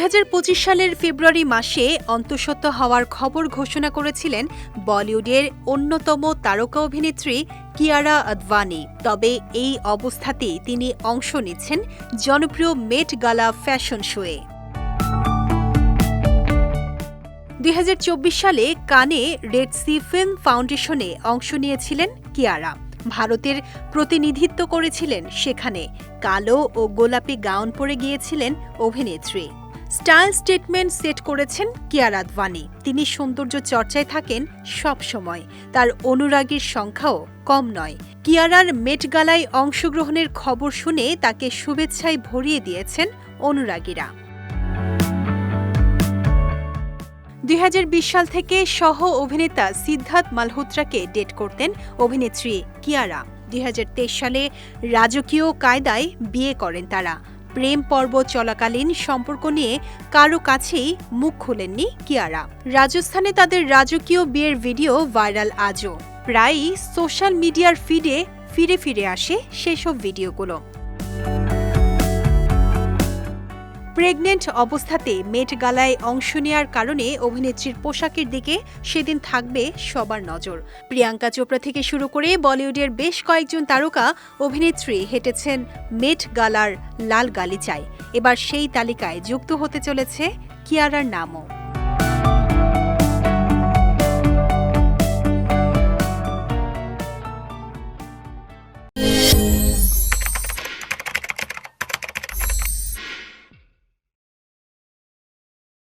দুই হাজার পঁচিশ সালের ফেব্রুয়ারি মাসে অন্তঃসত্ত্ব হওয়ার খবর ঘোষণা করেছিলেন বলিউডের অন্যতম তারকা অভিনেত্রী কিয়ারা আদভানি। তবে এই অবস্থাতেই তিনি অংশ নিচ্ছেন জনপ্রিয় মেট গালা ফ্যাশন শোয়ে। দুই হাজার চব্বিশ সালে কানে রেড সি ফিল্ম ফাউন্ডেশনে অংশ নিয়েছিলেন কিয়ারা। ভারতের প্রতিনিধিত্ব করেছিলেন সেখানে। কালো ও গোলাপি গাউন পরে গিয়েছিলেন অভিনেত্রী। স্টাইল স্টেটমেন্ট সেট করেছেন কিয়ারা আদভানি তিনি সৌন্দর্য চর্চায় থাকেন সব সময়। তার অনুরাগীর সংখ্যাও কম নয়। কিয়ারার মেট গালায় অংশগ্রহণের খবর শুনে তাকে শুভেচ্ছায় ভরিয়ে দিয়েছেন অনুরাগীরা। দুই হাজার বিশ সাল থেকে সহ অভিনেতা সিদ্ধার্থ মালহোত্রাকে ডেট করতেন অভিনেত্রী কিয়ারা। দুই হাজার তেইশ সালে রাজকীয় কায়দায় বিয়ে করেন তারা। প্রেম পর্ব চলাকালীন সম্পর্ক নিয়ে কারও কাছেই মুখ খুলেননি কিয়ারা। রাজস্থানে তাদের রাজকীয় বিয়ের ভিডিও ভাইরাল আজও। প্রায়ই সোশ্যাল মিডিয়ার ফিডে ফিরে ফিরে আসে সেসব ভিডিওগুলো। প্রেগনেন্ট অবস্থাতে মেট গালায় অংশ নেওয়ার কারণে অভিনেত্রীর পোশাকের দিকে সেদিন থাকবে সবার নজর। প্রিয়াঙ্কা চোপড়া থেকে শুরু করে বলিউডের বেশ কয়েকজন তারকা অভিনেত্রী হেঁটেছেন মেট গালার লাল গালিচায়। এবার সেই তালিকায় যুক্ত হতে চলেছে কিয়ারার নামও।